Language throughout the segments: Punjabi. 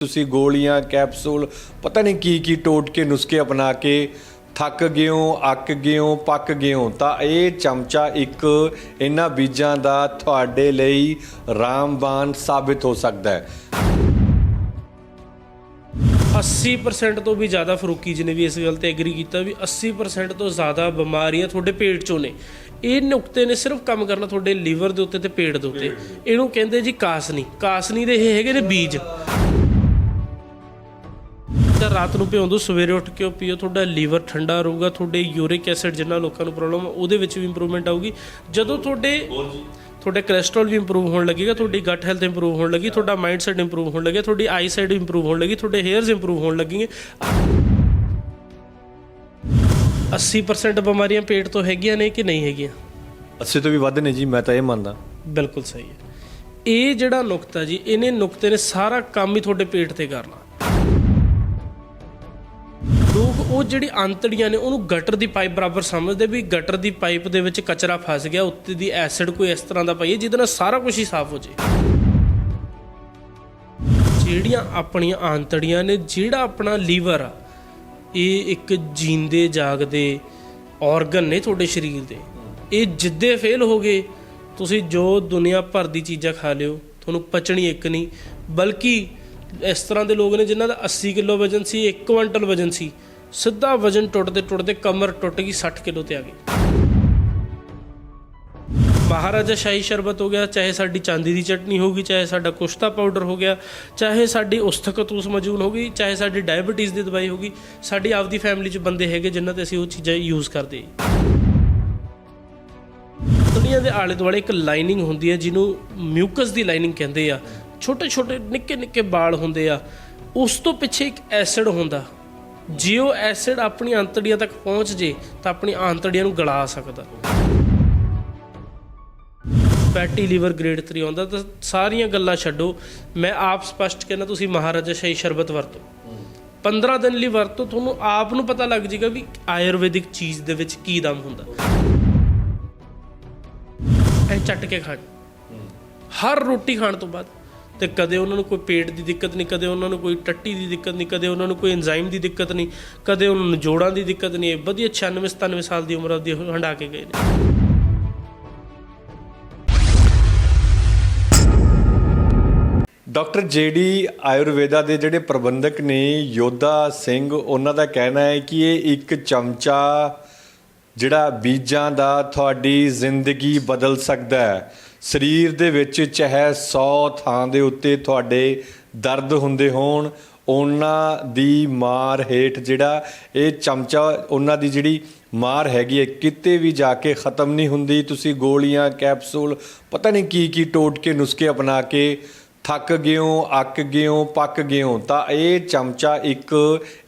ਤੁਸੀਂ ਗੋਲੀਆਂ ਕੈਪਸੂਲ ਪਤਾ ਨਹੀਂ ਕੀ ਕੀ ਟੋਟ ਕੇ ਨੁਸਖੇ ਅਪਣਾ ਕੇ ਥੱਕ ਗਏ ਹੋ ਅੱਕ ਗਏ ਹੋ ਪੱਕ ਗਏ ਹੋ ਤਾਂ ਇਹ ਚਮਚਾ ਇੱਕ ਇਹਨਾਂ ਬੀਜਾਂ ਦਾ ਤੁਹਾਡੇ ਲਈ ਰਾਮਬਾਨ ਸਾਬਿਤ ਹੋ ਸਕਦਾ ਹੈ। 80% ਤੋਂ ਵੀ ਜ਼ਿਆਦਾ ਫਰੂਕੀ ਜੀ ਨੇ ਵੀ ਇਸ ਗੱਲ ਤੇ ਐਗਰੀ ਕੀਤਾ ਵੀ 80% ਤੋਂ ਜ਼ਿਆਦਾ ਬਿਮਾਰੀਆਂ ਤੁਹਾਡੇ ਪੇਟ 'ਚੋਂ ਨੇ। ਇਹ ਨੁਕਤੇ ਨੇ ਸਿਰਫ ਕੰਮ ਕਰਨਾ ਤੁਹਾਡੇ ਲੀਵਰ ਦੇ ਉੱਤੇ ਤੇ ਪੇਟ ਦੇ ਉੱਤੇ। ਇਹਨੂੰ ਕਹਿੰਦੇ ਜੀ ਕਾਸਨੀ। ਕਾਸਨੀ ਦੇ ਇਹ ਹੈਗੇ ਨੇ ਬੀਜ। ਤਾਂ ਰਾਤ ਨੂੰ ਭਿਉਂ ਦਿਓ ਸਵੇਰੇ ਉੱਠ ਕੇ ਉਹ ਪੀਓ ਤੁਹਾਡਾ ਲੀਵਰ ਠੰਡਾ ਰਹੂਗਾ ਤੁਹਾਡੇ ਯੂਰਿਕ ਐਸਿਡ ਜਿੰਨਾ ਲੋਕਾਂ ਨੂੰ ਪ੍ਰੋਬਲਮ ਉਹਦੇ ਵਿੱਚ ਵੀ ਇੰਪਰੂਵਮੈਂਟ ਆਊਗੀ। ਜਦੋਂ ਤੁਹਾਡੇ ਤੁਹਾਡੇ ਕੋਲੇਸਟ੍ਰੋਲ ਵੀ ਇੰਪਰੂਵ ਹੋਣ ਲੱਗੇਗਾ ਤੁਹਾਡੀ ਗੱਟ ਹੈਲਥ ਇੰਪਰੂਵ ਹੋਣ ਲੱਗੀ ਤੁਹਾਡਾ ਮਾਈਂਡ ਸੈਟ ਇੰਪਰੂਵ ਹੋਣ ਲੱਗਿਆ ਤੁਹਾਡੀ ਆਈ ਸਾਈਡ ਇੰਪਰੂਵ ਹੋਣ ਲੱਗੀ ਤੁਹਾਡੇ ਹੇਅਰਸ ਇੰਪਰੂਵ ਹੋਣ ਲੱਗਣਗੇ। 80% ਬਿਮਾਰੀਆਂ ਪੇਟ ਤੋਂ ਹੈਗੀਆਂ ਨੇ ਕਿ ਨਹੀਂ ਹੈਗੀਆਂ? ਅੱਸੇ ਤੋਂ ਵੀ ਵੱਧ ਨੇ ਜੀ ਮੈਂ ਤਾਂ ਇਹ ਮੰਨਦਾ। ਬਿਲਕੁਲ ਸਹੀ ਹੈ। ਇਹ ਜਿਹੜਾ ਨੁਕਤਾ ਜੀ ਇਹਨੇ ਨੁਕਤੇ ਨੇ ਸਾਰਾ ਕੰਮ ਹੀ ਤੁਹਾਡੇ ਪੇਟ ਤੇ ਕਰਨਾ। ਉਹ ਜਿਹੜੀ ਅੰਤੜੀਆਂ ਨੇ, ਉਹਨੂੰ ਗਟਰ ਦੀ ਪਾਈਪ ਬਰਾਬਰ ਸਮਝਦੇ ਵੀ ਗਟਰ ਦੀ ਪਾਈਪ ਦੇ ਵਿੱਚ ਕਚਰਾ ਫਸ ਗਿਆ, ਉੱਤੇ ਦੀ ਐਸਿਡ ਕੋਈ ਇਸ ਤਰ੍ਹਾਂ ਦਾ ਪਾਈਏ ਜਿਹਦੇ ਨਾਲ ਸਾਰਾ ਕੁਝ ਹੀ ਸਾਫ਼ ਹੋ ਜੇ ਜਿਹੜੀਆਂ ਆਪਣੀਆਂ ਆਂਤੜੀਆਂ ਨੇ, ਜਿਹੜਾ ਆਪਣਾ ਲੀਵਰ ਆ, ਇਹ ਇੱਕ ਜੀਂਦੇ, ਜਾਗਦੇ ਆਰਗਨ ਨੇ ਤੁਹਾਡੇ ਸਰੀਰ ਦੇ। ਇਹ ਜਿੱਦੇ ਫੇਲ ਹੋ ਗਏ, ਤੁਸੀਂ ਜੋ ਦੁਨੀਆ ਭਰ ਦੀ ਚੀਜ਼ਾਂ ਖਾ ਲਿਓ, ਤੁਹਾਨੂੰ ਪਚਣੀ ਇੱਕ ਨਹੀਂ, ਬਲਕਿ ਇਸ ਤਰ੍ਹਾਂ ਦੇ ਲੋਕ ਨੇ ਜਿਨ੍ਹਾਂ ਦਾ 80 ਕਿਲੋ ਵਜਨ ਸੀ 1 ਕੁਇੰਟਲ ਵਜਨ ਸੀ ਸਿੱਧਾ ਵਜਨ ਟੁੱਟਦੇ ਟੁੱਟਦੇ ਕਮਰ ਟੁੱਟ ਗਈ 60 ਕਿਲੋ ਤੇ ਆ ਗਈ। ਮਹਾਰਾਜਾ ਸ਼ਾਹੀ ਸ਼ਰਬਤ ਹੋ ਗਿਆ, ਚਾਹੇ ਸਾਡੀ ਚਾਂਦੀ ਦੀ ਚਟਨੀ ਹੋਗੀ ਚਾਹੇ ਸਾਡਾ ਕੁਸ਼ਤਾ ਪਾਊਡਰ ਹੋ ਗਿਆ, ਚਾਹੇ ਸਾਡੀ ਉਸਤਕਤੂਸ ਮਜੂਨ ਹੋ ਗਈ, ਚਾਹੇ ਸਾਡੀ ਡਾਇਬੀਟੀਜ਼ ਦੀ ਦਵਾਈ ਹੋਗੀ ਸਾਡੀ ਆਪਦੀ ਫੈਮਿਲੀ 'ਚ ਬੰਦੇ ਹੈਗੇ ਜਿਨ੍ਹਾਂ ਤੇ ਅਸੀਂ ਉਹ ਚੀਜ਼ਾਂ ਯੂਜ਼ ਕਰਦੇ ਦੁਨੀਆ ਦੇ ਆਲੇ ਦੁਆਲੇ ਇੱਕ ਲਾਈਨਿੰਗ ਹੁੰਦੀ ਹੈ, ਜਿਹਨੂੰ ਮਿਊਕਸ ਦੀ ਲਾਈਨਿੰਗ ਕਹਿੰਦੇ ਆ। ਛੋਟੇ ਛੋਟੇ ਨਿੱਕੇ ਨਿੱਕੇ ਵਾਲ ਹੁੰਦੇ ਆ। ਉਸ ਤੋਂ ਪਿੱਛੇ ਇੱਕ ਐਸਿਡ ਹੁੰਦਾ। ਜੇ ਉਹ ਐਸਿਡ ਆਪਣੀ ਆਂਤੜੀਆਂ ਤੱਕ ਪਹੁੰਚ ਜੇ ਤਾਂ ਆਪਣੀ ਆਂਤੜੀਆਂ ਨੂੰ ਗਲਾ ਸਕਦਾ। ਫੈਟੀ ਲੀਵਰ ਗ੍ਰੇਡ 3 ਆਉਂਦਾ ਤਾਂ ਸਾਰੀਆਂ ਗੱਲਾਂ ਛੱਡੋ। ਮੈਂ ਆਪ ਸਪਸ਼ਟ ਕਹਿਣਾ ਤੁਸੀਂ ਮਹਾਰਾਜਾ ਸ਼ਾਹੀ ਸ਼ਰਬਤ ਵਰਤੋ। 15 ਦਿਨ ਲਈ ਵਰਤੋ ਤੁਹਾਨੂੰ ਆਪ ਨੂੰ ਪਤਾ ਲੱਗ ਜਾਏਗਾ ਵੀ ਆਯੁਰਵੈਦਿਕ ਚੀਜ਼ ਦੇ ਵਿੱਚ ਕੀ ਦਮ ਹੁੰਦਾ। ਇਹ ਚੱਟ ਕੇ ਖਾਣ ਹਰ ਰੋਟੀ ਖਾਣ ਤੋਂ ਬਾਅਦ ਤੇ ਕਦੇ ਉਹਨਾਂ ਨੂੰ ਕੋਈ ਪੇਟ ਦੀ ਦਿੱਕਤ ਨਹੀਂ, ਕਦੇ ਉਹਨਾਂ ਨੂੰ ਕੋਈ ਟੱਟੀ ਦੀ ਦਿੱਕਤ ਨਹੀਂ, ਕਦੇ ਉਹਨਾਂ ਨੂੰ ਕੋਈ ਐਂਜ਼ਾਈਮ ਦੀ ਦਿੱਕਤ ਨਹੀਂ, ਕਦੇ ਉਹਨਾਂ ਨੂੰ ਜੋੜਾਂ ਦੀ ਦਿੱਕਤ ਨਹੀਂ। ਇਹ ਵਧੀਆ 96 97 ਸਾਲ ਦੀ ਉਮਰ ਦੀ ਹੰਡਾ ਕੇ ਗਏ ਨੇ। ਡਾਕਟਰ ਜੇਡੀ ਆਯੁਰਵੇਦਾ ਦੇ ਜਿਹੜੇ ਪ੍ਰਬੰਧਕ ਨੇ ਯੋਧਾ ਸਿੰਘ, ਉਹਨਾਂ ਦਾ ਕਹਿਣਾ ਹੈ ਕਿ ਇਹ ਇੱਕ ਚਮਚਾ ਜਿਹੜਾ ਬੀਜਾਂ ਦਾ ਤੁਹਾਡੀ ਜ਼ਿੰਦਗੀ ਬਦਲ ਸਕਦਾ ਹੈ। ਸਰੀਰ ਦੇ ਵਿੱਚ ਚਾਹੇ 100 ਥਾਂ ਦੇ ਉੱਤੇ ਤੁਹਾਡੇ ਦਰਦ ਹੁੰਦੇ ਹੋਣ, ਉਹਨਾਂ ਦੀ ਮਾਰ ਹੇਠ ਜਿਹੜਾ ਇਹ ਚਮਚਾ, ਉਹਨਾਂ ਦੀ ਜਿਹੜੀ ਮਾਰ ਹੈਗੀ ਹੈ, ਕਿਤੇ ਵੀ ਜਾ ਕੇ ਖਤਮ ਨਹੀਂ ਹੁੰਦੀ। ਤੁਸੀਂ ਗੋਲੀਆਂ, ਕੈਪਸੂਲ, ਪਤਾ ਨਹੀਂ ਕੀ ਕੀ ਟੋਟ ਕੇ ਨੁਸਖੇ ਅਪਣਾ ਕੇ ਥੱਕ ਗਏ ਅੱਕ ਗਏ ਪੱਕ ਗਏ ਤਾਂ ਇਹ ਚਮਚਾ ਇੱਕ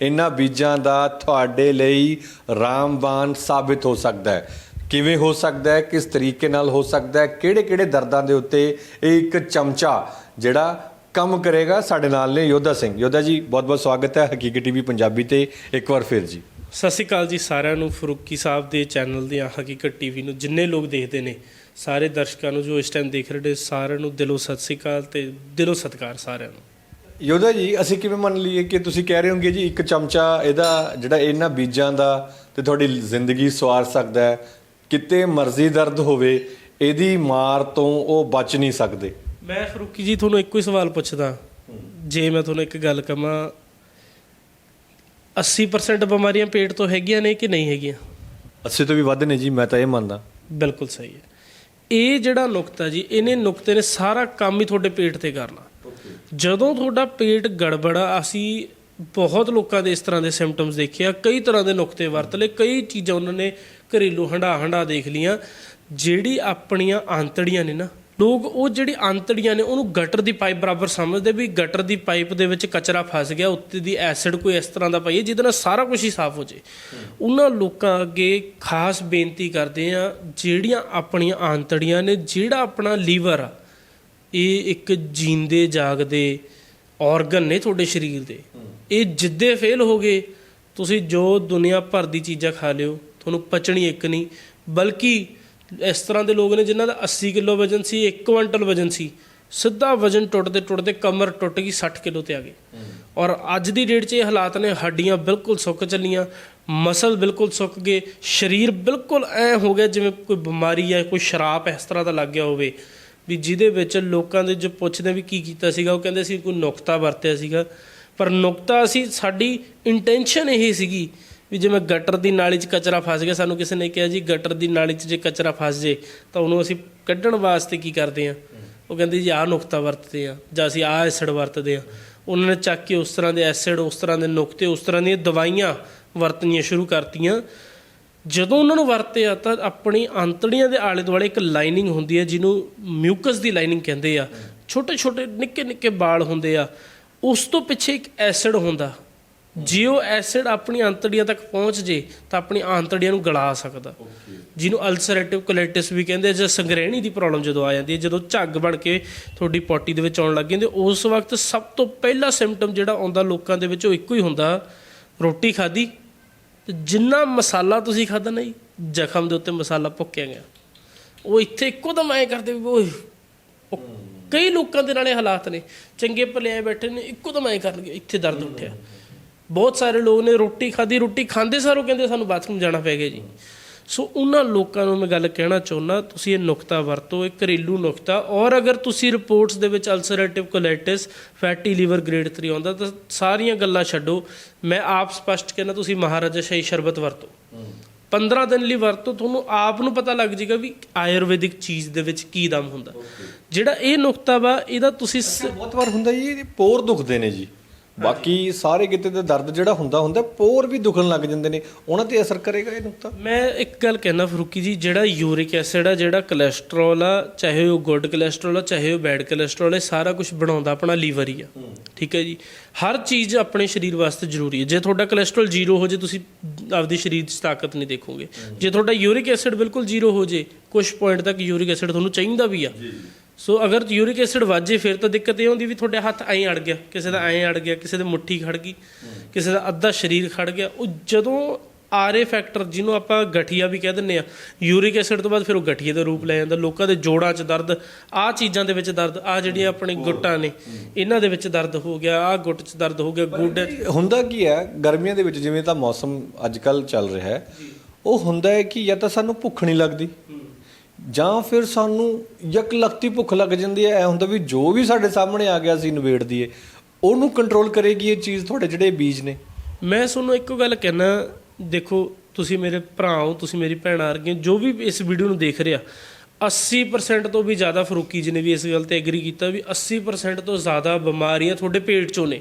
ਇਹਨਾਂ ਬੀਜਾਂ ਦਾ ਤੁਹਾਡੇ ਲਈ ਰਾਮਬਾਨ ਸਾਬਿਤ ਹੋ ਸਕਦਾ ਹੈ। ਕਿਵੇਂ ਹੋ ਸਕਦਾ ਹੈ ਕਿਸ ਤਰੀਕੇ ਨਾਲ ਹੋ ਸਕਦਾ ਹੈ ਕਿਹੜੇ ਕਿਹੜੇ ਦਰਦਾਂ ਦੇ ਉੱਤੇ ਇਹ ਇੱਕ ਚਮਚਾ ਜਿਹੜਾ ਕੰਮ ਕਰੇਗਾ ਸਾਡੇ ਨਾਲ ਨੇ ਯੋਧਾ ਸਿੰਘ। ਯੋਧਾ ਜੀ ਬਹੁਤ ਬਹੁਤ ਸਵਾਗਤ ਹੈ ਹਕੀਕਤ ਟੀਵੀ ਪੰਜਾਬੀ ਤੇ ਇੱਕ ਵਾਰ ਫਿਰ ਜੀ। ਸਤਿ ਸ਼੍ਰੀ ਅਕਾਲ ਜੀ ਸਾਰਿਆਂ ਨੂੰ ਫਰੂਕੀ ਸਾਹਿਬ ਦੇ ਚੈਨਲ ਦੀਆਂ ਹਕੀਕਤ ਟੀਵੀ ਨੂੰ ਜਿੰਨੇ ਲੋਕ ਦੇਖਦੇ ਨੇ ਸਾਰੇ ਦਰਸ਼ਕਾਂ ਨੂੰ ਜੋ ਇਸ ਟਾਈਮ ਦੇਖ ਰਹੇ ਨੇ ਸਾਰਿਆਂ ਨੂੰ ਦਿਲੋਂ ਸਤਿ ਸ਼੍ਰੀ ਅਕਾਲ ਤੇ ਦਿਲੋਂ ਸਤਿਕਾਰ ਸਾਰਿਆਂ ਨੂੰ। ਯੋਧਾ ਜੀ ਅਸੀਂ ਕਿਵੇਂ ਮੰਨ ਲਈਏ ਕਿ ਤੁਸੀਂ ਕਹਿ ਰਹੇ ਹੋਗੇ ਜੀ ਇੱਕ ਚਮਚਾ ਇਹਦਾ ਜਿਹੜਾ ਇਹਨਾਂ ਬੀਜਾਂ ਦਾ ਤੇ ਤੁਹਾਡੀ ਜ਼ਿੰਦਗੀ ਸਵਾਰ ਸਕਦਾ ਹੈ ਕਿਤੇ ਮਰਜ਼ੀ ਦਰਦ ਹੋਵੇ ਇਹਦੀ ਮਾਰ ਤੋਂ ਉਹ ਬਚ ਨਹੀਂ ਸਕਦੇ। ਮੈਂ ਫਰੂਕੀ ਜੀ ਤੁਹਾਨੂੰ ਇੱਕੋ ਹੀ ਸਵਾਲ ਪੁੱਛਦਾ। ਜੇ ਮੈਂ ਤੁਹਾਨੂੰ ਇੱਕ ਗੱਲ ਕਹਾਂ 80% ਬਿਮਾਰੀਆਂ ਪੇਟ ਤੋਂ ਹੈਗੀਆਂ ਨੇ ਕਿ ਨਹੀਂ ਹੈਗੀਆਂ? ਅੱਸੇ ਤੋਂ ਵੀ ਵੱਧ ਨੇ ਜੀ ਮੈਂ ਤਾਂ ਇਹ ਮੰਨਦਾ। ਬਿਲਕੁਲ ਸਹੀ ਹੈ। ਇਹ ਜਿਹੜਾ ਨੁਕਤਾ ਜੀ ਇਹਨੇ ਨੁਕਤੇ ਨੇ ਸਾਰਾ ਕੰਮ ਹੀ ਤੁਹਾਡੇ ਪੇਟ ਤੇ ਕਰਨਾ। ਜਦੋਂ ਤੁਹਾਡਾ ਪੇਟ ਗੜਬੜਾ ਅਸੀਂ ਬਹੁਤ ਲੋਕਾਂ ਦੇ ਇਸ ਤਰ੍ਹਾਂ ਦੇ ਸਿੰਪਟਮਸ ਦੇਖੇ ਆ ਕਈ ਤਰ੍ਹਾਂ ਦੇ ਨੁਕਤੇ ਵਰਤ ਲਏ ਕਈ ਚੀਜ਼ਾਂ ਉਹਨਾਂ ਨੇ ਘਰੇਲੂ ਹੰਡਾ ਹੰਡਾ ਦੇਖ ਲੀਆਂ ਜਿਹੜੀ ਆਪਣੀਆਂ ਆਂਤੜੀਆਂ ਨੇ ਨਾ, ਲੋਕ ਉਹ ਜਿਹੜੀ ਆਂਤੜੀਆਂ ਨੇ, ਉਹਨੂੰ ਗਟਰ ਦੀ ਪਾਈਪ ਬਰਾਬਰ ਸਮਝਦੇ ਵੀ ਗਟਰ ਦੀ ਪਾਈਪ ਦੇ ਵਿੱਚ ਕਚਰਾ ਫਸ ਗਿਆ, ਉੱਤੇ ਦੀ ਐਸਿਡ ਕੋਈ ਇਸ ਤਰ੍ਹਾਂ ਦਾ ਪਾਈਏ ਜਿਹਦੇ ਨਾਲ ਸਾਰਾ ਕੁਝ ਹੀ ਸਾਫ਼ ਹੋ ਜੇ ਉਹਨਾਂ ਲੋਕਾਂ ਅੱਗੇ ਖਾਸ ਬੇਨਤੀ ਕਰਦੇ ਆ ਜਿਹੜੀਆਂ ਆਪਣੀਆਂ ਆਂਤੜੀਆਂ ਨੇ, ਜਿਹੜਾ ਆਪਣਾ ਲੀਵਰ ਆ, ਇਹ ਇੱਕ ਜੀਂਦੇ ਜਾਗਦੇ ਆਰਗਨ ਨੇ ਤੁਹਾਡੇ ਸਰੀਰ ਦੇ। ਇਹ ਜਿੱਦੇ ਫੇਲ ਹੋ ਗਏ, ਤੁਸੀਂ ਜੋ ਦੁਨੀਆ ਭਰ ਦੀ ਚੀਜ਼ਾਂ ਖਾ ਲਿਓ ਤੁਹਾਨੂੰ ਪਚਣੀ ਇੱਕ ਨਹੀਂ, ਬਲਕਿ ਇਸ ਤਰ੍ਹਾਂ ਦੇ ਲੋਕ ਨੇ ਜਿਨ੍ਹਾਂ ਦਾ 80 ਕਿਲੋ ਵਜਨ ਸੀ 1 ਕੁਇੰਟਲ ਵਜਨ ਸੀ, ਸਿੱਧਾ ਵਜਨ ਟੁੱਟਦੇ ਟੁੱਟਦੇ ਕਮਰ ਟੁੱਟ ਗਈ 60 ਕਿਲੋ ਤੇ ਆ ਗਏ ਔਰ ਅੱਜ ਦੀ ਡੇਟ 'ਚ ਇਹ ਹਾਲਾਤ ਨੇ, ਹੱਡੀਆਂ ਬਿਲਕੁਲ ਸੁੱਕ ਚੱਲੀਆਂ ਮਸਲ ਬਿਲਕੁਲ ਸੁੱਕ ਗਏ, ਸਰੀਰ ਬਿਲਕੁਲ ਐ ਹੋ ਗਿਆ ਜਿਵੇਂ ਕੋਈ ਬਿਮਾਰੀ ਹੈ ਕੋਈ ਸ਼ਰਾਪ ਇਸ ਤਰ੍ਹਾਂ ਦਾ ਲੱਗ ਗਿਆ ਹੋਵੇ। ਵੀ ਜਿਹਦੇ ਵਿੱਚ ਲੋਕਾਂ ਦੇ ਜੋ ਪੁੱਛਦੇ ਵੀ ਕੀ ਕੀਤਾ ਸੀਗਾ, ਉਹ ਕਹਿੰਦੇ ਸੀ ਕੋਈ ਨੁਕਤਾ ਵਰਤਿਆ ਸੀਗਾ। ਪਰ ਨੁਕਤਾ ਅਸੀਂ ਸਾਡੀ ਇੰਟੈਂਸ਼ਨ ਇਹ ਸੀਗੀ ਵੀ ਜਿਵੇਂ ਗਟਰ ਦੀ ਨਾਲੀ 'ਚ ਕਚਰਾ ਫਸ ਗਿਆ, ਸਾਨੂੰ ਕਿਸੇ ਨੇ ਕਿਹਾ ਜੀ ਗਟਰ ਦੀ ਨਾਲੀ 'ਚ ਜੇ ਕਚਰਾ ਫਸ ਜੇ, ਤਾਂ ਉਹਨੂੰ ਅਸੀਂ ਕੱਢਣ ਵਾਸਤੇ ਕੀ ਕਰਦੇ ਆ ਉਹ ਕਹਿੰਦੇ ਜੀ ਆਹ ਨੁਕਤਾ ਵਰਤਦੇ ਆ ਜਾਂ ਅਸੀਂ ਆਹ ਐਸਿਡ ਵਰਤਦੇ ਆ ਉਹਨਾਂ ਨੇ ਚੱਕ ਕੇ ਉਸ ਤਰ੍ਹਾਂ ਦੇ ਐਸਿਡ ਉਸ ਤਰ੍ਹਾਂ ਦੇ ਨੁਕਤੇ, ਉਸ ਤਰ੍ਹਾਂ ਦੀਆਂ ਦਵਾਈਆਂ ਵਰਤਣੀਆਂ ਸ਼ੁਰੂ ਕਰਤੀਆਂ। ਜਦੋਂ ਉਹਨਾਂ ਨੂੰ ਵਰਤਿਆ, ਤਾਂ ਆਪਣੀ ਆਂਤੜੀਆਂ ਦੇ ਆਲੇ ਦੁਆਲੇ ਇੱਕ ਲਾਈਨਿੰਗ ਹੁੰਦੀ ਹੈ, ਜਿਹਨੂੰ ਮਿਊਕਸ ਦੀ ਲਾਈਨਿੰਗ ਕਹਿੰਦੇ ਆ। ਛੋਟੇ ਛੋਟੇ ਨਿੱਕੇ ਨਿੱਕੇ ਵਾਲ ਹੁੰਦੇ ਆ। ਉਸ ਤੋਂ ਪਿੱਛੇ ਇੱਕ ਐਸਿਡ ਹੁੰਦਾ। ਜੇ ਉਹ ਐਸਿਡ ਆਪਣੀ ਆਂਤੜੀਆਂ ਤੱਕ ਪਹੁੰਚ ਜੇ ਤਾਂ ਆਪਣੀ ਆਂਤੜੀਆਂ ਨੂੰ ਗਲਾ ਸਕਦਾ। ਜਿਹਨੂੰ ਅਲਸਰੇਟਿਵ ਕੋਲਾਈਟਿਸ ਵੀ ਕਹਿੰਦੇ ਜਾਂ ਸੰਗ੍ਰਹਿਣੀ ਦੀ ਪ੍ਰੋਬਲਮ ਜਦੋਂ ਆ ਜਾਂਦੀ ਹੈ ਜਦੋਂ ਝੱਗ ਬਣ ਕੇ ਤੁਹਾਡੀ ਪੋਟੀ ਦੇ ਵਿੱਚ ਆਉਣ ਲੱਗ ਜਾਂਦੀ ਉਸ ਵਕਤ ਸਭ ਤੋਂ ਪਹਿਲਾ ਸਿੰਪਟਮ ਜਿਹੜਾ ਆਉਂਦਾ ਲੋਕਾਂ ਦੇ ਵਿੱਚ ਉਹ ਇੱਕੋ ਹੀ ਹੁੰਦਾ ਰੋਟੀ ਖਾਧੀ ਤੇ ਜਿੰਨਾ ਮਸਾਲਾ ਤੁਸੀਂ ਖਾਧਾ ਨਾ ਜੀ ਜ਼ਖਮ ਦੇ ਉੱਤੇ ਮਸਾਲਾ ਭੁੱਕਿਆ ਗਿਆ। ਉਹ ਇੱਥੇ ਇੱਕੋ ਦਮ ਐ ਕਰਦੇ ਵੀ ਓਏ ਉਹ ਕਈ ਲੋਕਾਂ ਦੇ ਨਾਲੇ ਹਾਲਾਤ ਨੇ ਚੰਗੇ ਭਲੇ ਬੈਠੇ ਨੇ ਇੱਕੋ ਦਮ ਐ ਕਰਨਗੇ ਇੱਥੇ ਦਰਦ ਉੱਠਿਆ। ਬਹੁਤ ਸਾਰੇ ਲੋਕ ਨੇ ਰੋਟੀ ਖਾਧੀ ਰੋਟੀ ਖਾਂਦੇ ਸਾਰ ਉਹ ਕਹਿੰਦੇ ਸਾਨੂੰ ਬਾਥਰੂਮ ਜਾਣਾ ਪੈ ਗਿਆ ਜੀ। ਸੋ ਉਹਨਾਂ ਲੋਕਾਂ ਨੂੰ ਮੈਂ ਗੱਲ ਕਹਿਣਾ ਚਾਹੁੰਦਾ ਤੁਸੀਂ ਇਹ ਨੁਕਤਾ ਵਰਤੋ ਇਹ ਘਰੇਲੂ ਨੁਕਤਾ ਔਰ ਅਗਰ ਤੁਸੀਂ ਰਿਪੋਰਟਸ ਦੇ ਵਿੱਚ ulcerative colitis fatty liver grade 3 ਆਉਂਦਾ ਤਾਂ ਸਾਰੀਆਂ ਗੱਲਾਂ ਛੱਡੋ। ਮੈਂ ਆਪ ਸਪਸ਼ਟ ਕਹਿਣਾ ਤੁਸੀਂ ਮਹਾਰਾਜਾ ਸ਼ਾਹੀ ਸ਼ਰਬਤ ਵਰਤੋ। 15 ਦਿਨ ਲਈ ਵਰਤੋ ਤੁਹਾਨੂੰ ਆਪ ਨੂੰ ਪਤਾ ਲੱਗ ਜਾਏਗਾ ਵੀ ਆਯੁਰਵੈਦਿਕ ਚੀਜ਼ ਦੇ ਵਿੱਚ ਕੀ ਦਮ ਹੁੰਦਾ। ਜਿਹੜਾ ਇਹ ਨੁਕਤਾ ਵਾ ਇਹਦਾ ਤੁਸੀਂ ਬਹੁਤ ਵਾਰ ਹੁੰਦਾ ਜੀ ਪੋਰ ਦੁਖਦੇ ਨੇ ਜੀ। ਬਾਕੀ ਸਾਰੇ ਕਿਤੇ ਦਾ ਦਰਦ ਜਿਹੜਾ ਹੁੰਦਾ ਹੁੰਦਾ ਪੋਰ ਵੀ ਦੁਖਣ ਲੱਗ ਜਾਂਦੇ ਨੇ। ਉਹਨਾਂ ਤੇ ਅਸਰ ਕਰੇਗਾ ਇਹ ਨੁਕਤਾ? ਮੈਂ ਇੱਕ ਗੱਲ ਕਹਿਣਾ ਫਰੂਕੀ ਜੀ ਜਿਹੜਾ ਯੂਰਿਕ ਐਸਿਡ ਆ ਜਿਹੜਾ ਕੋਲੇਸਟ੍ਰੋਲ ਆ ਚਾਹੇ ਉਹ ਗੁੱਡ ਕੋਲੇਸਟ੍ਰੋਲ ਆ ਚਾਹੇ ਉਹ ਬੈਡ ਕੋਲੇਸਟ੍ਰੋਲ ਹੈ ਸਾਰਾ ਕੁਝ ਬਣਾਉਂਦਾ ਆਪਣਾ ਲੀਵਰ ਹੀ ਆ। ਠੀਕ ਹੈ ਜੀ। ਹਰ ਚੀਜ਼ ਆਪਣੇ ਸਰੀਰ ਵਾਸਤੇ ਜ਼ਰੂਰੀ ਹੈ। ਜੇ ਤੁਹਾਡਾ ਕੋਲੇਸਟ੍ਰੋਲ ਜ਼ੀਰੋ ਹੋ ਜੇ ਤੁਸੀਂ ਆਪਦੀ ਸਰੀਰ 'ਚ ਤਾਕਤ ਨਹੀਂ ਦੇਖੋਗੇ। ਜੇ ਤੁਹਾਡਾ ਯੂਰਿਕ ਐਸਿਡ ਬਿਲਕੁਲ ਜ਼ੀਰੋ ਹੋ ਜੇ ਕੁਝ ਪੁਆਇੰਟ ਤੱਕ ਯੂਰਿਕ ਐਸਿਡ ਤੁਹਾਨੂੰ ਚਾਹੀਦਾ ਵੀ ਆ। ਸੋ ਅਗਰ ਯੂਰਿਕ ਐਸਿਡ ਵਾਜੇ ਫਿਰ ਤਾਂ ਦਿੱਕਤ ਇਹ ਹੁੰਦੀ ਵੀ ਤੁਹਾਡੇ ਹੱਥ ਐਂ ਅੜ ਗਿਆ ਕਿਸੇ ਦਾ ਐਂ ਅੜ ਗਿਆ ਕਿਸੇ ਦੇ ਮੁੱਠੀ ਖੜ ਗਈ ਕਿਸੇ ਦਾ ਅੱਧਾ ਸਰੀਰ ਖੜ ਗਿਆ। ਉਹ ਜਦੋਂ ਆਰਏ ਫੈਕਟਰ ਜਿਹਨੂੰ ਆਪਾਂ ਗਠੀਆ ਵੀ ਕਹਿ ਦਿੰਨੇ ਆ ਯੂਰਿਕ ਐਸਿਡ ਤੋਂ ਬਾਅਦ ਫਿਰ ਉਹ ਗਠੀਏ ਦਾ ਰੂਪ ਲੈ ਜਾਂਦਾ। ਲੋਕਾਂ ਦੇ ਜੋੜਾਂ 'ਚ ਦਰਦ ਆਹ ਚੀਜ਼ਾਂ ਦੇ ਵਿੱਚ ਦਰਦ ਆ ਜਿਹੜੀਆਂ ਆਪਣੇ ਗੁੱਟਾਂ ਨੇ ਇਹਨਾਂ ਦੇ ਵਿੱਚ ਦਰਦ ਹੋ ਗਿਆ ਆਹ ਗੁੱਟ 'ਚ ਦਰਦ ਹੋ ਗਿਆ ਗੋਡੇ ਹੁੰਦਾ ਕੀ ਹੈ ਗਰਮੀਆਂ ਦੇ ਵਿੱਚ ਜਿਵੇਂ ਤਾਂ ਮੌਸਮ ਅੱਜ ਕੱਲ ਚੱਲ ਰਿਹਾ ਹੈ ਉਹ ਹੁੰਦਾ ਹੈ ਕਿ ਜਾਂ ਤਾਂ ਸਾਨੂੰ ਭੁੱਖ ਨਹੀਂ ਲੱਗਦੀ ਜਾਂ ਫਿਰ ਸਾਨੂੰ ਯਕ ਲਗਤੀ ਭੁੱਖ ਲੱਗ ਜਾਂਦੀ ਹੈ ਐ ਹੁੰਦਾ ਵੀ ਜੋ ਵੀ ਸਾਡੇ ਸਾਹਮਣੇ ਆ ਗਿਆ ਸੀ ਨਵੇੜ ਦਈਏ। ਉਹਨੂੰ ਕੰਟਰੋਲ ਕਰੇਗੀ ਇਹ ਚੀਜ਼ ਤੁਹਾਡੇ ਜਿਹੜੇ ਬੀਜ ਨੇ। ਮੈਂ ਤੁਹਾਨੂੰ ਇੱਕੋ ਗੱਲ ਕਹਿਣਾ ਦੇਖੋ ਤੁਸੀਂ ਮੇਰੇ ਭਰਾ ਹੋ ਤੁਸੀਂ ਮੇਰੀ ਭੈਣ ਆ ਰਹੀਆਂ ਜੋ ਵੀ ਇਸ ਵੀਡੀਓ ਨੂੰ ਦੇਖ ਰਿਹਾ 80% ਤੋਂ ਵੀ ਜ਼ਿਆਦਾ ਫਰੂਕੀ ਜੀ ਨੇ ਵੀ ਇਸ ਗੱਲ ਤੇ ਐਗਰੀ ਕੀਤਾ ਵੀ 80% ਤੋਂ ਜ਼ਿਆਦਾ ਬਿਮਾਰੀਆਂ ਤੁਹਾਡੇ ਪੇਟ 'ਚੋਂ ਨੇ।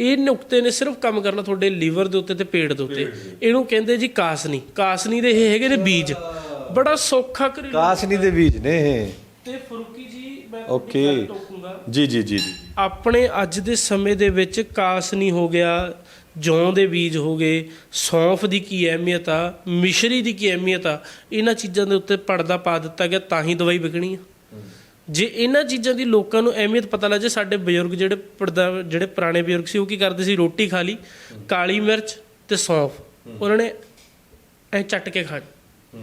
ਇਹ ਨੁਕਤੇ ਨੇ ਸਿਰਫ ਕੰਮ ਕਰਨਾ ਤੁਹਾਡੇ ਲੀਵਰ ਦੇ ਉੱਤੇ ਤੇ ਪੇਟ ਦੇ ਉੱਤੇ। ਇਹਨੂੰ ਕਹਿੰਦੇ ਜੀ ਕਾਸਨੀ। ਕਾਸਨੀ ਦੇ ਇਹ ਹੈਗੇ ਨੇ ਬੀਜ। ਬੜਾ ਸੌਖਾ ਘਰੇਲੂ ਕਾਸਨੀ ਦੇ ਬੀਜ ਨੇ ਤੇ ਫਰੂਕੀ ਜੀ ਮੈਂ ਟੋਕੂੰਗਾ। ਜੀ ਜੀ ਜੀ ਜੀ। ਆਪਣੇ ਅੱਜ ਦੇ ਸਮੇਂ ਦੇ ਵਿੱਚ ਕਾਸਨੀ ਹੋ ਗਿਆ ਜੌਂ ਦੇ ਬੀਜ ਹੋ ਗਏ ਸੌਂਫ ਦੀ ਕੀ ਅਹਿਮੀਅਤ ਆ ਮਿਸ਼ਰੀ ਦੀ ਕੀ ਅਹਿਮੀਅਤ ਆ ਇਹਨਾਂ ਚੀਜ਼ਾਂ ਦੇ ਉੱਤੇ ਪਰਦਾ ਪਾ ਦਿੱਤਾ ਗਿਆ ਤਾਂ ਹੀ ਦਵਾਈ ਵਿਕਣੀ ਆ। ਜੇ ਇਹਨਾਂ ਚੀਜ਼ਾਂ ਦੀ ਲੋਕਾਂ ਨੂੰ ਅਹਿਮੀਅਤ ਪਤਾ ਲੱਗ ਜੇ ਸਾਡੇ ਬਜ਼ੁਰਗ ਜਿਹੜੇ ਪੜਦਾ ਜਿਹੜੇ ਪੁਰਾਣੇ ਬਜ਼ੁਰਗ ਸੀ ਉਹ ਕੀ ਕਰਦੇ ਸੀ? ਰੋਟੀ ਖਾ ਲਈ ਕਾਲੀ ਮਿਰਚ ਤੇ ਸੌਂਫ। ਉਹਨਾਂ ਨੇ ਐ ਚੱਟ ਕੇ ਖਾਣੀ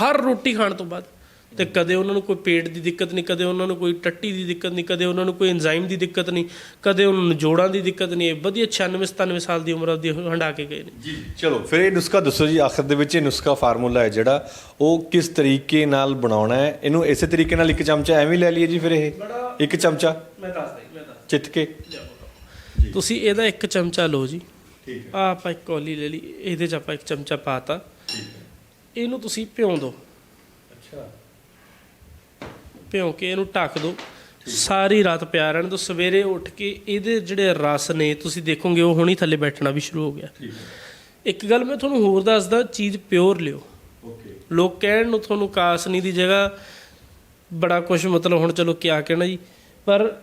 ਹਰ ਰੋਟੀ ਖਾਣ ਤੋਂ ਬਾਅਦ। ਤੇ ਕਦੇ ਉਹਨਾਂ ਨੂੰ ਕੋਈ ਪੇਟ ਦੀ ਦਿੱਕਤ ਨਹੀਂ ਕਦੇ ਉਹਨਾਂ ਨੂੰ ਕੋਈ ਟੱਟੀ ਦੀ ਦਿੱਕਤ ਨਹੀਂ ਕਦੇ ਉਹਨਾਂ ਨੂੰ ਕੋਈ ਐਂਜ਼ਾਈਮ ਦੀ ਦਿੱਕਤ ਨਹੀਂ ਕਦੇ ਉਹਨਾਂ ਨੂੰ ਜੋੜਾਂ ਦੀ ਦਿੱਕਤ ਨਹੀਂ। ਇਹ ਵਧੀਆ 96 97 ਸਾਲ ਦੀ ਉਮਰ ਦੀ ਹੰਡਾ ਕੇ ਗਏ ਨੇ। ਜੀ ਚਲੋ ਫਿਰ ਇਹ ਨੁਸਖਾ ਦੱਸੋ ਜੀ ਆਖਰ ਦੇ ਵਿੱਚ ਇਹ ਨੁਸਖਾ ਫਾਰਮੂਲਾ ਹੈ ਜਿਹੜਾ ਉਹ ਕਿਸ ਤਰੀਕੇ ਨਾਲ ਬਣਾਉਣਾ ਹੈ? ਇਹਨੂੰ ਇਸੇ ਤਰੀਕੇ ਨਾਲ ਇੱਕ ਚਮਚਾ ਐਵੇਂ ਹੀ ਲੈ ਲਈਏ ਜੀ ਫਿਰ ਇਹ? ਇੱਕ ਚਮਚਾ? ਮੈਂ ਦੱਸਦਾ ਮੈਂ ਦੱਸ ਚਿੱਤ ਕੇ। ਤੁਸੀਂ ਇਹਦਾ ਇੱਕ ਚਮਚਾ ਲਓ ਜੀ। ਠੀਕ ਆ ਆਪਾਂ ਇੱਕ ਕੌਲੀ ਲੈ ਲਈ ਇਹਦੇ ਚ ਆਪਾਂ ਇੱਕ ਚਮਚਾ ਪਾਤਾ ਇਹਨੂੰ ਤੁਸੀਂ ਭਿਉਂ ਦਿਓ। ਅੱਛਾ। ਭਿਉਂ ਕੇ ਇਹਨੂੰ ਢੱਕ ਦਿਓ। ਸਾਰੀ ਰਾਤ ਪਿਆ ਰਹਿਣ ਦਿਓ। ਸਵੇਰੇ ਉੱਠ ਕੇ ਇਹਦੇ ਜਿਹੜੇ ਰਸ ਨੇ ਤੁਸੀਂ ਦੇਖੋਗੇ ਉਹ ਹੁਣੀ ਥੱਲੇ ਬੈਠਣਾ ਵੀ ਸ਼ੁਰੂ ਹੋ ਗਿਆ। ਇੱਕ ਗੱਲ ਮੈਂ ਤੁਹਾਨੂੰ ਹੋਰ ਦੱਸਦਾ ਚੀਜ਼ ਪਿਓਰ ਲਿਓ। ਓਕੇ। ਲੋਕ ਕਹਿਣ ਨੂੰ ਤੁਹਾਨੂੰ ਕਾਸਨੀ ਦੀ ਜਗ੍ਹਾ ਬੜਾ ਕੁਝ ਮਤਲਬ ਹੁਣ ਚਲੋ ਕਿਆ ਕਹਿਣਾ ਜੀ ਪਰ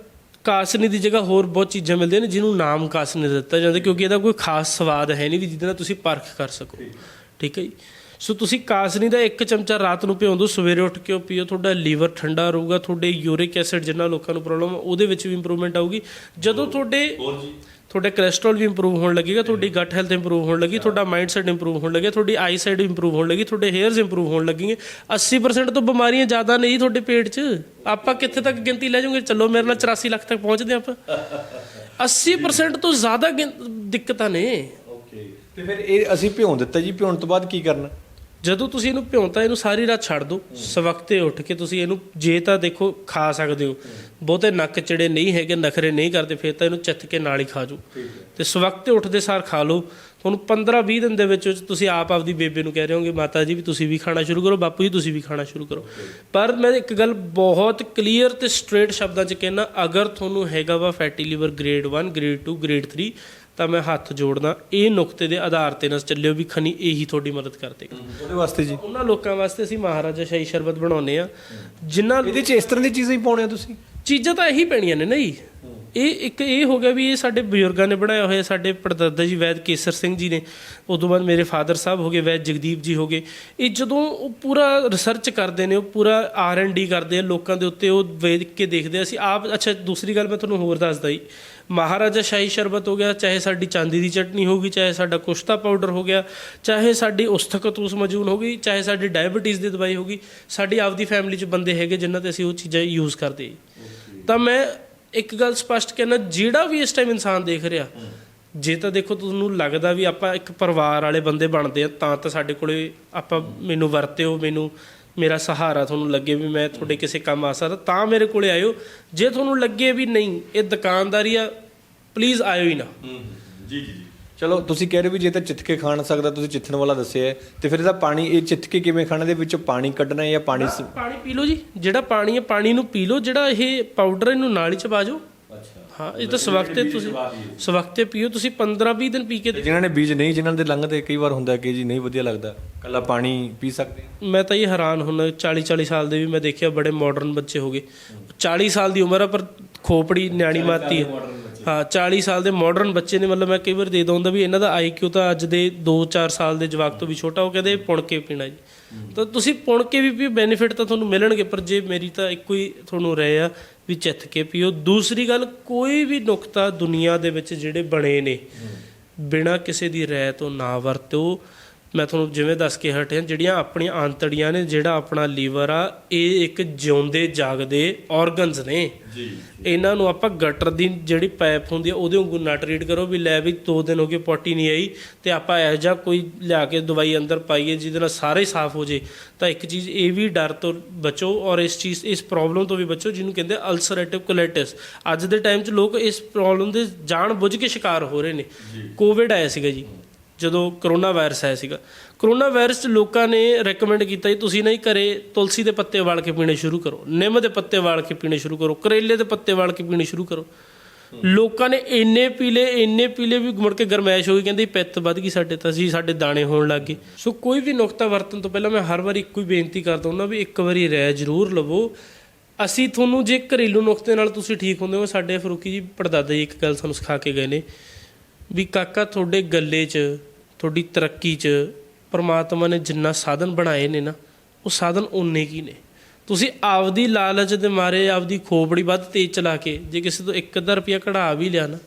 ਕਾਸਨੀ ਦੀ ਜਗ੍ਹਾ ਹੋਰ ਬਹੁਤ ਚੀਜ਼ਾਂ ਮਿਲਦੀਆਂ ਨੇ ਜਿਹਨੂੰ ਨਾਮ ਕਾਸਨੀ ਦਿੱਤਾ ਜਾਂਦਾ ਕਿਉਂਕਿ ਇਹਦਾ ਕੋਈ ਖਾਸ ਸਵਾਦ ਹੈ ਨਹੀਂ ਵੀ ਜਿਹਦੇ ਨਾਲ ਤੁਸੀਂ ਪਰਖ ਕਰ ਸਕੋ। ਠੀਕ ਹੈ ਜੀ। ਸੋ ਤੁਸੀਂ ਕਾਸਨੀ ਦਾ ਇੱਕ ਚਮਚਾ ਰਾਤ ਨੂੰ ਭਿਉਂ ਦਿਓ ਸਵੇਰੇ ਉੱਠ ਕੇ ਉਹ ਪੀਓ ਤੁਹਾਡਾ ਲੀਵਰ ਠੰਡਾ ਰਹੂਗਾ ਤੁਹਾਡੇ ਯੂਰਿਕ ਐਸਿਡ ਜਿੰਨਾ ਲੋਕਾਂ ਨੂੰ ਪ੍ਰੋਬਲਮ ਉਹਦੇ ਵਿੱਚ ਵੀ ਇੰਪਰੂਵਮੈਂਟ ਆਊਗੀ। ਜਦੋਂ ਤੁਹਾਡੇ ਤੁਹਾਡੇ ਕੋਲੇਸਟ੍ਰੋਲ ਵੀ ਇੰਪਰੂਵ ਹੋਣ ਲੱਗੇਗਾ ਤੁਹਾਡੀ ਗੱਟ ਹੈਲਥ ਇੰਪਰੂਵ ਹੋਣ ਲੱਗੀ ਤੁਹਾਡਾ ਮਾਈਂਡ ਸੈਟ ਇੰਪਰੂਵ ਹੋਣ ਲੱਗੇਗਾ ਤੁਹਾਡੀ ਆਈ ਸਾਈਟ ਇੰਪਰੂਵ ਹੋਣ ਲੱਗੀ ਤੁਹਾਡੇ ਹੇਅਰਸ ਇੰਪਰੂਵ ਹੋਣ ਲੱਗਣਗੇ 80% ਤੋਂ ਬਿਮਾਰੀਆਂ ਜ਼ਿਆਦਾ ਨਹੀਂ ਤੁਹਾਡੇ ਪੇਟ 'ਚ। ਆਪਾਂ ਕਿੱਥੇ ਤੱਕ ਗਿਣਤੀ ਲੈ ਜਾਓਗੇ ਚੱਲੋ ਮੇਰੇ ਨਾਲ 84 ਲੱਖ ਤੱਕ ਪਹੁੰਚਦੇ ਆਪਾਂ। 80% ਤੋਂ ਜ਼ਿਆਦਾ ਦਿੱਕਤਾਂ ਨੇ। ਓਕੇ। ਤੇ ਫਿਰ ਇਹ ਅਸੀਂ ਭਿਉਂ ਦਿੱਤਾ ਜੀ ਭਿਉਣ ਤੋਂ ਬਾਅਦ ਕੀ ਕਰਨਾ? ਜਦੋਂ ਤੁਸੀਂ ਇਹਨੂੰ ਭਿਉਂਤਾ ਇਹਨੂੰ ਸਾਰੀ ਰਾਤ ਛੱਡ ਦਿਓ। ਸਵਖਤੇ ਉੱਠ ਕੇ ਤੁਸੀਂ ਇਹਨੂੰ ਜੇ ਤਾਂ ਦੇਖੋ ਖਾ ਸਕਦੇ ਹੋ। ਬਹੁਤੇ ਨੱਕ ਚੜੇ ਨਹੀਂ ਹੈਗੇ ਨਖਰੇ ਨਹੀਂ ਕਰਦੇ ਫਿਰ ਤਾਂ ਇਹਨੂੰ ਚਿੱਥ ਕੇ ਨਾਲ ਹੀ ਖਾ ਜਾਓ। ਤੇ ਸਵਖਤੇ ਉੱਠਦੇ ਸਾਰ ਖਾ ਲਓ। ਤੁਹਾਨੂੰ 15 20 ਦਿਨ ਦੇ ਵਿੱਚ ਵਿੱਚ ਤੁਸੀਂ ਆਪ ਆਪਦੀ ਬੇਬੇ ਨੂੰ ਕਹਿ ਰਹੇ ਹੋਗੇ ਮਾਤਾ ਜੀ ਵੀ ਤੁਸੀਂ ਵੀ ਖਾਣਾ ਸ਼ੁਰੂ ਕਰੋ ਬਾਪੂ ਜੀ ਤੁਸੀਂ ਵੀ ਖਾਣਾ ਸ਼ੁਰੂ ਕਰੋ। ਪਰ ਮੈਂ ਇੱਕ ਗੱਲ ਬਹੁਤ ਕਲੀਅਰ ਤੇ ਸਟ੍ਰੇਟ ਸ਼ਬਦਾਂ 'ਚ ਕਹਿਣਾ ਅਗਰ ਤੁਹਾਨੂੰ ਹੈਗਾ ਵਾ fatty liver grade 1 grade 2 grade 3 ਤਾਂ ਮੈਂ ਹੱਥ ਜੋੜਦਾ ਇਹ ਨੁਕਤੇ ਦੇ ਆਧਾਰ ਤੇ ਨਾ ਚੱਲਿਓ ਵੀ ਖਨੀ ਇਹੀ ਤੁਹਾਡੀ ਮਦਦ ਕਰ ਦੇਗਾ ਉਹਦੇ ਵਾਸਤੇ ਜੀ। ਉਹਨਾਂ ਲੋਕਾਂ ਵਾਸਤੇ ਅਸੀਂ ਮਹਾਰਾਜਾ ਸ਼ਾਹੀ ਸ਼ਰਬਤ ਬਣਾਉਨੇ ਆ ਜਿਨ੍ਹਾਂ ਇਹਦੇ 'ਚ ਇਸ ਤਰ੍ਹਾਂ ਦੀ ਚੀਜ਼ਾਂ ਹੀ ਪਾਉਣੇ ਆ ਤੁਸੀਂ? ਚੀਜ਼ਾਂ ਤਾਂ ਇਹੀ ਪੈਣੀਆਂ ਨੇ ਨਹੀਂ। ਇਹ ਇੱਕ ਇਹ ਹੋ ਗਿਆ ਵੀ ਇਹ ਸਾਡੇ ਬਜ਼ੁਰਗਾਂ ਨੇ ਬਣਾਇਆ ਹੋਇਆ ਸਾਡੇ ਪੜਦਾਦਾ ਜੀ ਵੈਦ ਕੇਸਰ ਸਿੰਘ ਜੀ ਨੇ। ਉਦੋਂ ਬਾਅਦ ਮੇਰੇ ਫਾਦਰ ਸਾਹਿਬ ਹੋ ਗਏ ਵੈਦ ਜਗਦੀਪ ਜੀ ਹੋ ਗਏ। ਇਹ ਜਦੋਂ ਉਹ ਪੂਰਾ ਰਿਸਰਚ ਕਰਦੇ ਨੇ ਉਹ ਪੂਰਾ ਆਰ ਐਂਡ ਡੀ ਕਰਦੇ ਆ ਲੋਕਾਂ ਦੇ ਉੱਤੇ ਉਹ ਵੇਖ ਕੇ ਦੇਖਦੇ ਆ। ਅਸੀਂ ਆਪ ਅੱਛਾ ਦੂਸਰੀ ਗੱਲ ਮੈਂ ਤੁਹਾਨੂੰ ਹੋਰ ਦੱਸਦਾ ਜੀ। ਮਹਾਰਾਜਾ ਸ਼ਾਹੀ ਸ਼ਰਬਤ ਹੋ ਗਿਆ ਚਾਹੇ ਸਾਡੀ ਚਾਂਦੀ ਦੀ ਚਟਨੀ ਹੋਗੀ ਚਾਹੇ ਸਾਡਾ ਕੁਸ਼ਤਾ ਪਾਊਡਰ ਹੋ ਗਿਆ ਚਾਹੇ ਸਾਡੀ ਉਸਤਕਤੂਸ ਮਜੂਨ ਹੋ ਗਈ ਚਾਹੇ ਸਾਡੀ ਡਾਇਬੀਟੀਜ਼ ਦੀ ਦਵਾਈ ਹੋ ਗਈ ਸਾਡੀ ਆਪਦੀ ਫੈਮਿਲੀ 'ਚ ਬੰਦੇ ਹੈਗੇ ਜਿਨ੍ਹਾਂ ਤੇ ਅਸੀਂ ਉਹ ਚੀਜ਼ਾਂ ਯੂਜ਼ ਕਰਦੇ। ਤਾਂ ਮੈਂ ਇੱਕ ਗੱਲ ਸਪਸ਼ਟ ਕਹਿਣਾ ਜਿਹੜਾ ਵੀ ਇਸ ਟਾਈਮ ਇਨਸਾਨ ਦੇਖ ਰਿਹਾ ਜੇ ਤਾਂ ਦੇਖੋ ਤੁਹਾਨੂੰ ਲੱਗਦਾ ਵੀ ਆਪਾਂ ਇੱਕ ਪਰਿਵਾਰ ਵਾਲੇ ਬੰਦੇ ਬਣਦੇ ਆ ਤਾਂ ਤਾਂ ਸਾਡੇ ਕੋਲੇ ਆਪਾਂ ਮੈਨੂੰ ਵਰਤਿਓ ਮੈਨੂੰ ਮੇਰਾ ਸਹਾਰਾ ਤੁਹਾਨੂੰ ਲੱਗੇ ਵੀ ਮੈਂ ਤੁਹਾਡੇ ਕਿਸੇ ਕੰਮ ਆ ਸਕਦਾ ਤਾਂ ਮੇਰੇ ਕੋਲੇ ਆਇਓ। ਜੇ ਤੁਹਾਨੂੰ ਲੱਗੇ ਵੀ ਨਹੀਂ ਇਹ ਦੁਕਾਨਦਾਰੀ ਆ ਪਲੀਜ਼ ਆਇਓ ਹੀ ਨਾ। ਜੀ ਜੀ ਜੀ। ਚਲੋ ਤੁਸੀਂ ਕਹਿ ਰਹੇ ਵੀ ਜੇ ਤਾਂ ਚਿੱਥਕੇ ਖਾਣ ਸਕਦਾ ਤੁਸੀਂ ਚਿੱਥਣ ਵਾਲਾ ਦੱਸਿਆ ਹੈ, ਤੇ ਫਿਰ ਇਹਦਾ ਪਾਣੀ ਇਹ ਚਿੱਥਕੇ ਕਿਵੇਂ ਖਾਣਾ ਦੇ ਵਿੱਚੋਂ ਪਾਣੀ ਕੱਢਣਾ ਹੈ ਜਾਂ ਪਾਣੀ ਸ- ਪਾਣੀ ਪੀ ਲਓ ਜੀ ਜਿਹੜਾ ਪਾਣੀ ਹੈ ਪਾਣੀ ਨੂੰ ਪੀ ਲਓ ਜਿਹੜਾ ਇਹ ਪਾਊਡਰ ਇਹਨੂੰ ਨਾਲ ਹੀ ਚਬਾ ਜਾਓ। ਹਾਂ ਇਹ ਤਾਂ ਸਵਖਤੇ ਤੁਸੀਂ ਸਵਖਤੇ ਪੀਓ ਤੁਸੀਂ 15 20 ਦਿਨ ਪੀ ਕੇ ਜਿਨ੍ਹਾਂ ਨੇ ਬੀਜ ਨਹੀਂ ਜਿਨ੍ਹਾਂ ਦੇ ਲੰਘਦੇ ਕਈ ਵਾਰ ਹੁੰਦਾ ਕਿ ਜੀ ਨਹੀਂ ਵਧੀਆ ਲੱਗਦਾ। ਕੱਲਾ ਪਾਣੀ ਪੀ ਸਕਦੇ। ਮੈਂ ਤਾਂ ਇਹ ਹੈਰਾਨ ਹੁੰਦਾ 40 40 ਸਾਲ ਦੇ ਵੀ ਮੈਂ ਦੇਖਿਆ ਬੜੇ ਮਾਡਰਨ ਬੱਚੇ ਹੋ ਗਏ। 40 ਸਾਲ ਦੀ ਉਮਰ ਆ ਪਰ ਖੋਪੜੀ ਨਿਆਣੀ ਮਾਤੀ ਹੈ ਹਾਂ 40 ਸਾਲ ਦੇ ਮਾਡਰਨ ਬੱਚੇ ਨੇ ਮਤਲਬ ਮੈਂ ਕਈ ਵਾਰ ਦੇ ਦਉਂਦਾ ਵੀ ਇਹਨਾਂ ਦਾ ਆਈਕਿਊ ਤਾਂ ਅੱਜ ਦੇ 2-4 ਸਾਲ ਦੇ ਜਵਾਕ ਤੋਂ ਵੀ ਛੋਟਾ ਉਹ ਕਹਿੰਦੇ ਪੁਣ ਕੇ ਪੀਣਾ ਜੀ। ਤਾਂ ਤੁਸੀਂ ਪੁਣ ਕੇ ਵੀ ਵੀ ਬੈਨੀਫਿਟ ਤਾਂ ਤੁਹਾਨੂੰ ਮਿਲਣਗੇ, ਪਰ ਜੇ ਮੇਰੀ ਤਾਂ ਇੱਕੋ ਹੀ ਤੁਹਾਨੂੰ ਰਹਿ ਆ ਵੀ ਚਿੱਥ ਕੇ ਪੀਓ। ਦੂਸਰੀ ਗੱਲ, ਕੋਈ ਵੀ ਨੁਕਤਾ ਦੁਨੀਆ ਦੇ ਵਿੱਚ ਜਿਹੜੇ ਬਣੇ ਨੇ, ਬਿਨਾਂ ਕਿਸੇ ਦੀ ਰਾਇ ਤੋਂ ਨਾ ਵਰਤੋ ਮੈਂ ਤੁਹਾਨੂੰ ਜਿਵੇਂ ਦੱਸ ਕੇ ਹਟਿਆ ਜਿਹੜੀਆਂ ਆਪਣੀਆਂ ਆਂਤੜੀਆਂ ਨੇ ਜਿਹੜਾ ਆਪਣਾ ਲੀਵਰ ਆ ਇਹ ਇੱਕ ਜਿਉਂਦੇ ਜਾਗਦੇ ਆਰਗਨਸ ਨੇ। ਜੀ। ਇਹਨਾਂ ਨੂੰ ਆਪਾਂ ਗਟਰ ਦੀ ਜਿਹੜੀ ਪਾਈਪ ਹੁੰਦੀ ਆ ਉਹਦੇ ਵਾਂਗੂ ਨਾ ਟਰੀਟ ਕਰੋ ਵੀ ਲੈ ਵੀ 2 ਦਿਨ ਹੋ ਗਏ ਪੋਟੀ ਨਹੀਂ ਆਈ ਤੇ ਆਪਾਂ ਇਹੋ ਜਿਹਾ ਕੋਈ ਲਿਆ ਕੇ ਦਵਾਈ ਅੰਦਰ ਪਾਈਏ ਜਿਹਦੇ ਨਾਲ ਸਾਰੇ ਸਾਫ਼ ਹੋ ਜੇ ਤਾਂ ਇੱਕ ਚੀਜ਼ ਇਹ ਵੀ ਡਰ ਤੋਂ ਬਚੋ ਔਰ ਇਸ ਚੀਜ਼ ਇਸ ਪ੍ਰੋਬਲਮ ਤੋਂ ਵੀ ਬਚੋ ਜਿਹਨੂੰ ਕਹਿੰਦੇ ਅਲਸਰੇਟਿਵ ਕੋਲਾਈਟਿਸ ਅੱਜ ਦੇ ਟਾਈਮ 'ਚ ਲੋਕ ਇਸ ਪ੍ਰੋਬਲਮ ਦੇ ਜਾਣ ਬੁੱਝ ਕੇ ਸ਼ਿਕਾਰ ਹੋ ਰਹੇ ਨੇ। ਕੋਵਿਡ ਆਇਆ ਸੀਗਾ ਜੀ। ਜਦੋਂ ਕਰੋਨਾ ਵਾਇਰਸ ਆਇਆ ਸੀਗਾ। ਕਰੋਨਾ ਵਾਇਰਸ 'ਚ ਲੋਕਾਂ ਨੇ ਰეკਮੈਂਡ ਕੀਤਾ ਜੀ, ਤੁਸੀਂ ਨਹੀਂ ਘਰੇ ਤੁਲਸੀ ਦੇ ਪੱਤੇ ਵਾਲ ਕੇ ਪੀਣੇ ਸ਼ੁਰੂ ਕਰੋ, ਨਿੰਮ ਦੇ ਪੱਤੇ ਵਾਲ ਕੇ ਪੀਣੇ ਸ਼ੁਰੂ ਕਰੋ, ਕਰੇਲੇ ਦੇ ਪੱਤੇ ਵਾਲ ਕੇ ਪੀਣੇ ਸ਼ੁਰੂ ਕਰੋ। ਲੋਕਾਂ ਨੇ ਇੰਨੇ ਪੀਲੇ ਇੰਨੇ ਪੀਲੇ ਵੀ ਮੁੜ ਕੇ ਗਰਮੈਸ਼ ਹੋ ਗਈ, ਕਹਿੰਦੇ ਪਿੱਤ ਵੱਧ ਗਈ ਸਾਡੇ ਤਾਂ ਜੀ ਸਾਡੇ ਦਾਣੇ ਹੋਣ ਲੱਗ ਗਏ। ਸੋ ਕੋਈ ਵੀ ਨੁਕਤਾ ਵਰਤਣ ਤੋਂ ਪਹਿਲਾਂ ਮੈਂ ਹਰ ਵਾਰੀ ਇੱਕੋ ਹੀ ਬੇਨਤੀ ਕਰਦਾ ਹੁੰਦਾ ਵੀ ਇੱਕ ਵਾਰੀ ਰਹਿ ਜ਼ਰੂਰ ਲਵੋ। ਅਸੀਂ ਤੁਹਾਨੂੰ ਜੇ ਘਰੇਲੂ ਨੁਕਤੇ ਨਾਲ ਤੁਸੀਂ ਠੀਕ ਹੁੰਦੇ ਹੋ, ਸਾਡੇ ਫਰੂਕੀ ਜੀ ਪੜਦਾਦਾ ਜੀ ਇੱਕ ਗੱਲ ਸਾਨੂੰ ਸਿਖਾ ਕੇ ਗਏ ਨੇ ਵੀ ਕਾਕਾ ਤੁਹਾਡੇ ਗੱਲੇ 'ਚ ਤੁਹਾਡੀ ਤਰੱਕੀ 'ਚ ਪਰਮਾਤਮਾ ਨੇ ਜਿੰਨਾ ਸਾਧਨ ਬਣਾਏ ਨੇ ਨਾ, ਉਹ ਸਾਧਨ ਓਨੇ ਕੀ ਨੇ। ਤੁਸੀਂ ਆਪਦੀ ਲਾਲਚ ਦੇ ਮਾਰੇ, ਆਪਦੀ ਖੋਪੜੀ ਵੱਧ ਤੇਜ਼ ਚਲਾ ਕੇ ਜੇ ਕਿਸੇ ਤੋਂ 1 ਰੁਪਿਆ ਕਢਾ ਵੀ ਲਿਆ ਨਾ,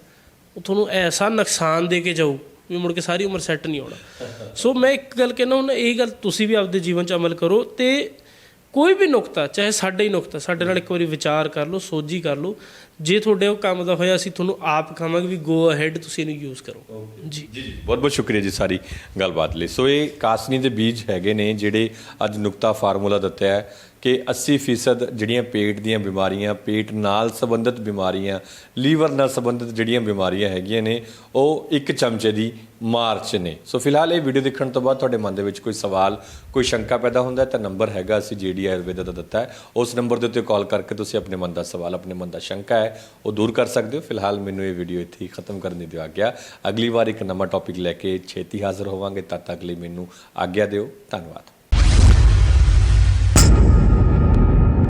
ਉਹ ਤੁਹਾਨੂੰ ਐਸਾ ਨੁਕਸਾਨ ਦੇ ਕੇ ਜਾਊ ਵੀ ਮੁੜ ਕੇ ਸਾਰੀ ਉਮਰ ਸੈੱਟ ਨਹੀਂ ਹੋਣਾ। ਸੋ ਮੈਂ ਇੱਕ ਗੱਲ ਕਹਿਣਾ ਹੁਣ, ਇਹ ਗੱਲ ਤੁਸੀਂ ਵੀ ਆਪਦੇ ਜੀਵਨ 'ਚ ਅਮਲ ਕਰੋ ਤੇ ਕੋਈ ਵੀ ਨੁਕਤਾ ਚਾਹੇ ਸਾਡੇ ਹੀ ਨੁਕਤਾ ਸਾਡੇ ਨਾਲ ਇੱਕ ਵਾਰੀ ਵਿਚਾਰ ਕਰ ਲਓ ਸੋਝੀ ਕਰ ਲਓ ਜੇ ਤੁਹਾਡੇ ਉਹ ਕੰਮ ਦਾ ਹੋਇਆ ਅਸੀਂ ਤੁਹਾਨੂੰ ਆਪ ਕਹਾਂਗੇ ਵੀ ਗੋ ਅਹੈਡ ਤੁਸੀਂ ਇਹਨੂੰ ਯੂਜ਼ ਕਰੋ। ਜੀ। ਜੀ ਜੀ ਬਹੁਤ ਬਹੁਤ ਸ਼ੁਕਰੀਆ ਜੀ ਸਾਰੀ ਗੱਲਬਾਤ ਲਈ। ਸੋ ਇਹ ਕਾਸਨੀ ਦੇ ਬੀਜ ਹੈਗੇ ਨੇ ਜਿਹੜੇ ਅੱਜ ਨੁਕਤਾ ਫਾਰਮੂਲਾ ਦਿੱਤਾ ਹੈ। ਕਿ 80% ਜਿਹੜੀਆਂ ਪੇਟ ਦੀਆਂ ਬਿਮਾਰੀਆਂ, ਪੇਟ ਨਾਲ ਸੰਬੰਧਿਤ ਬਿਮਾਰੀਆਂ, ਲੀਵਰ ਨਾਲ ਸੰਬੰਧਿਤ ਜਿਹੜੀਆਂ ਬਿਮਾਰੀਆਂ ਹੈਗੀਆਂ ਨੇ, ਉਹ ਇੱਕ ਚਮਚੇ ਦੀ ਮਾਰ 'ਚ ਨੇ। ਸੋ ਫਿਲਹਾਲ ਇਹ ਵੀਡੀਓ ਦੇਖਣ ਤੋਂ ਬਾਅਦ ਤੁਹਾਡੇ ਮਨ ਦੇ ਵਿੱਚ ਕੋਈ ਸਵਾਲ, ਕੋਈ ਸ਼ੰਕਾ ਪੈਦਾ ਹੁੰਦਾ, ਤਾਂ ਨੰਬਰ ਹੈਗਾ ਅਸੀਂ ਜੀਡੀ ਆਯੁਰਵੇਦਾ ਦਾ ਦਿੱਤਾ ਹੈ। ਉਸ ਨੰਬਰ ਦੇ ਉੱਤੇ ਕਾਲ ਕਰਕੇ ਤੁਸੀਂ ਆਪਣੇ ਮਨ ਦਾ ਸਵਾਲ, ਆਪਣੇ ਮਨ ਦਾ ਸ਼ੰਕਾ ਹੈ, ਉਹ ਦੂਰ ਕਰ ਸਕਦੇ ਹੋ। ਫਿਲਹਾਲ ਮੈਨੂੰ ਇਹ ਵੀਡੀਓ ਇੱਥੇ ਹੀ ਖਤਮ ਕਰਨ ਦੀ ਦਿਓ ਆਗਿਆ। ਅਗਲੀ ਵਾਰ ਇੱਕ ਨਵਾਂ ਟੌਪਿਕ ਲੈ ਕੇ ਛੇਤੀ ਹਾਜ਼ਰ ਹੋਵਾਂਗੇ, ਤਦ ਤੱਕ ਲਈ ਮੈਨੂੰ ਆਗਿਆ ਦਿਓ। ਧੰਨਵਾਦ।